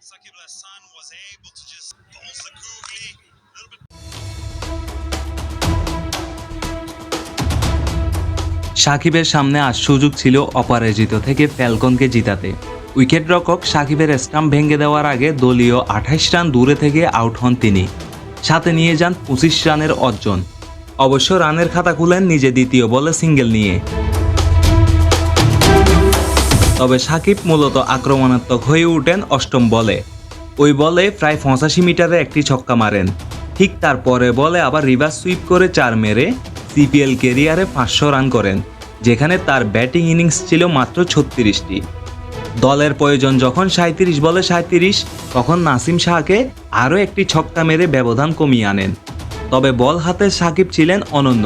Was able to just pulse the a little bit সাকিবের সামনে আর সুযোগ ছিল অপরাজিত থেকে ফ্যালকনকে জিতাতে। উইকেট রক্ষক সাকিবের স্টাম্প ভেঙে দেওয়ার আগে দলীয় আঠাইশ রান দূরে থেকে আউট হন তিনি। সাথে নিয়ে যান পঁচিশ রানের অর্জন। অবশ্য রানের খাতা খুলেন নিজে দ্বিতীয় বলে সিঙ্গেল নিয়ে। তবে সাকিব মূলত আক্রমণাত্মক হয়ে ওঠেন অষ্টম বলে। ওই বলে প্রায় পঁচাশি মিটারে একটি ছক্কা মারেন। ঠিক তারপরে বলে আবার রিভার্স সুইপ করে চার মেরে সিপিএল কেরিয়ারে পাঁচশো রান করেন, যেখানে তার ব্যাটিং ইনিংস ছিল মাত্র ছত্রিশটি। দলের প্রয়োজন যখন সাঁত্রিশ বলে সাঁত্রিশ তখন নাসিম শাহকে আরও একটি ছক্কা মেরে ব্যবধান কমিয়ে আনেন। তবে বল হাতে সাকিব ছিলেন অনন্য।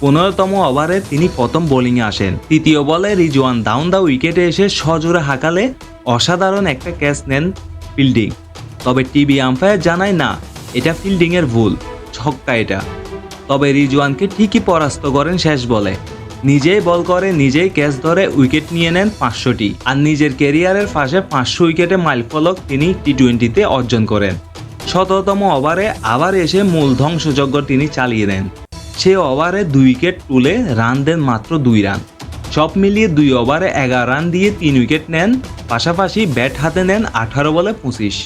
পনেরোতম ওভারে তিনি প্রথম বোলিংয়ে আসেন। তৃতীয় বলে রিজওয়ান ডাউন দা উইকেটে এসে সজোরে হাঁকালে অসাধারণ একটা ক্যাচ নেন ফিল্ডিং। তবে টিভি আম্পায়ার জানায়, না, এটা ফিল্ডিংয়ের ভুল, ছক্কা এটা। তবে রিজওয়ানকে ঠিকই পরাস্ত করেন শেষ বলে। নিজেই বল করে, নিজেই ক্যাচ ধরে উইকেট নিয়ে নেন পাঁচশোটি। আর নিজের ক্যারিয়ারের ফাঁসে পাঁচশো উইকেটে মাইলফলক তিনি টি টোয়েন্টিতে অর্জন করেন। শততম ওভারে আবার এসে মূল ধ্বংসযজ্ঞ তিনি চালিয়ে দেন সে ওভারে দুই উইকেট তুলে রান দেন মাত্র দুই রান। সব মিলিয়ে দুই ওভারে এগারো রান দিয়ে তিন উইকেট নেন, পাশাপাশি ব্যাট হাতে নেন আঠারো বলে পঁচিশ।